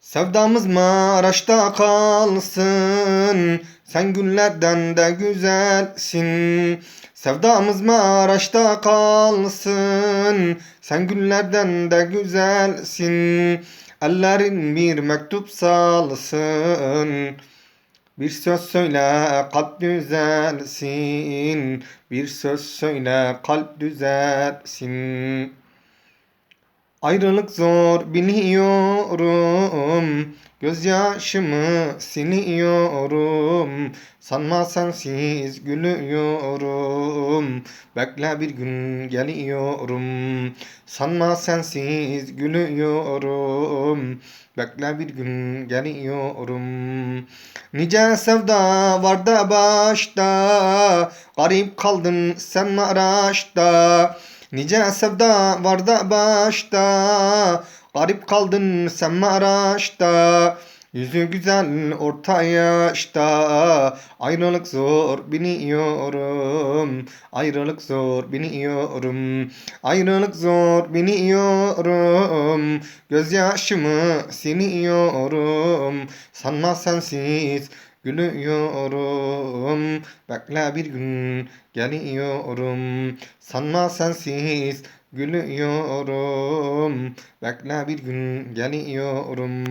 Sevdamız Maraş'ta kalsın, sen günlerden de güzelsin. Sevdamız Maraş'ta kalsın, sen günlerden de güzelsin. Ellerin bir mektup salsın. Bir söz söyle kalp düzelsin. Bir söz söyle kalp düzelsin. Ayrılık zor biliyorum. Gözyaşımı siliyorum. Sanma sensiz gülüyorum. Bekle bir gün geliyorum. Sanma sensiz gülüyorum. Bekle bir gün geliyorum. Nice sevda var da başta. Garip kaldın sen Maraş'ta Nice sevda var da başta. Garip kaldın sen Maraş'ta. Yüzü güzel orta yaşta. Ayrılık zor biliyorum Ayrılık zor biliyorum Ayrılık zor biliyorum Gözyaşımı siliyorum Sanma sensiz gülüyorum. Bekle bir gün geliyorum. Sanma sensiz gülüyorum. Bekle bir gün geliyorum